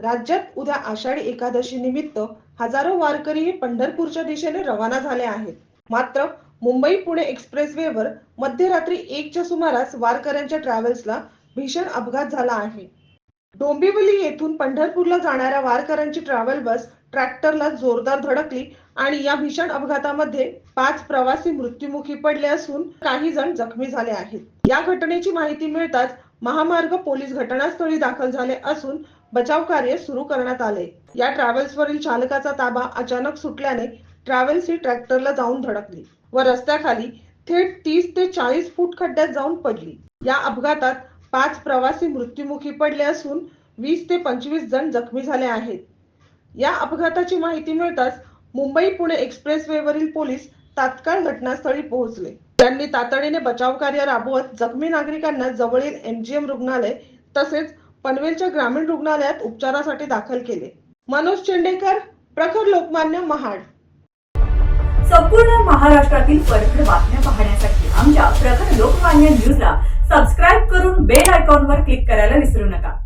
राज्यात उद्या आषाढी एकादशी निमित्त हजारो वारकरी हे पंढरपूरच्या दिशेने रवाना झाले आहेत. मात्र मुंबई पुणे एक्सप्रेसवेवर मध्यरात्री एकच्या सुमारास वारकऱ्यांच्या ट्रॅव्हल्सला भीषण अपघात झाला आहे. डोंबिवली येथून पंढरपूरला जाणाऱ्या वारकऱ्यांची ट्रॅव्हल बस ट्रॅक्टरला जोरदार धडकली आणि या भीषण अपघातामध्ये पाच प्रवासी मृत्युमुखी पडले असून काही जण जखमी झाले आहेत. या घटनेची माहिती मिळताच महामार्ग पोलीस घटनास्थळी दाखल झाले असून बचाव कार्य सुरू करण्यात आले. या ट्रॅव्हल्सवरील चालकाचा ताबा अचानक सुटल्याने ट्रॅव्हल्स ही ट्रॅक्टरला जाऊन धडकली व रस्त्याखाली थेट तीस ते चाळीस फूट खड्ड्यात जाऊन पडली. या अपघातात पाच प्रवासी मृत्युमुखी पडले असून वीस ते पंचवीस जण जखमी झाले आहेत. या अपघाताची माहिती मिळताच मुंबई पुणे एक्सप्रेसवेवरील पोलीस तात्काळ घटनास्थळी पोहोचले. त्यांनी तातडीने बचाव कार्य राबवत जखमी नागरिकांना जवळील एमजीएम रुग्णालय तसेच पनवेलच्या ग्रामीण रुग्णालयात उपचारासाठी दाखल केले. मनोज चेंडेकर प्रखर लोकमान्य महाड. संपूर्ण महाराष्ट्रातील परखड बातम्या पाहण्यासाठी आमच्या प्रखर लोकमान्य न्यूजला सबस्क्राईब करून बेल आयकॉनवर क्लिक करायला विसरू नका.